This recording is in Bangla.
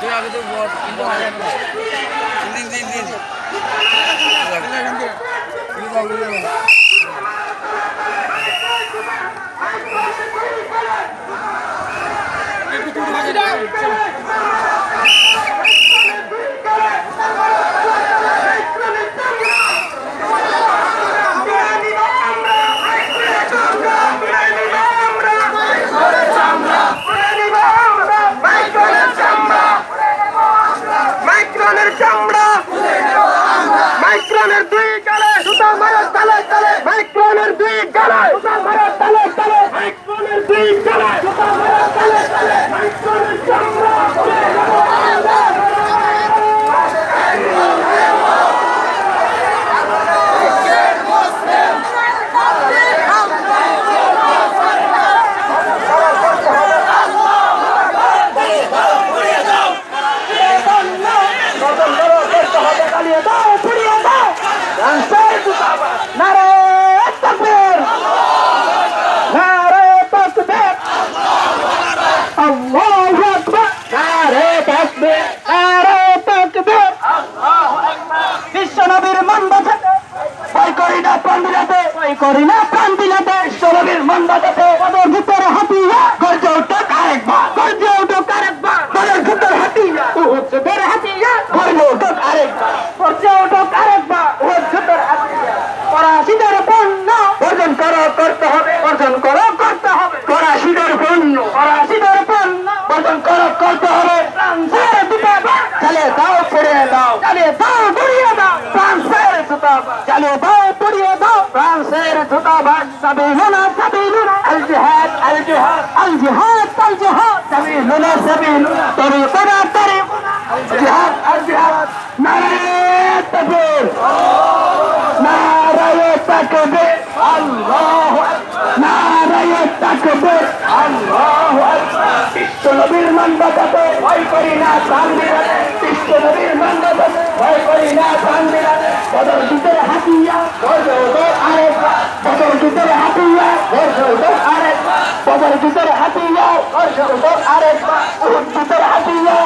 তুই আগে তো তিন দিন দিন দুই গালে জুতা মারা তালে তালে, মাইক্রনের দুই গালে জুতা মারা তালে তালে, মাইক্রনের দুই গালে জুতা মারা তালে তালে মাইক্রনের চামড়া চালিয়ে দাও পুড়িয়ে দাও রাস্তায় জুতা নারে তাকবীর নারে তাকবীর আল্লাহু আকবার নারে তাকবীর। নবীর মন্দ থেকে। ভয় করি না প্রাণ বিলাতে ভয় করি না চালিয়ে দাও, পড়িয়ে দাও। চালিয়ে দাও, পড়িয়ে দাও। ফ্রান্সের দূতাবাস চালিয়ে দাও, পড়িয়ে দাও। ফ্রান্সের দূতাবাস সাবিলুনা সাবিলুনা আল জিহাদ আল জিহাদ আল জিহাদ আল জিহাদ। সাবিলুনা সাবিলুনা তরিকুনা তরিকুনা আল জিহাদ আল জিহাদ। নারে তাকবীর। নারায়ে তাকবীর। আল্লাহু নারায়ে তাকবীর আল্লাহু আকবার বিশ্বনবীর মন্ডপতে ভয় করি না প্রাণ বিলাতে বিশ্বনবীর মন্ডপতে ভয় করি না প্রাণ বিলাতে বদর ভিতরে হাতিয়া। আরেকবার বদর ভিতরে হাতিয়া। আরেকবার বদর ভিতরে হাতিয়া। গর্জে উহুদ ভিতরে হাতিয়া।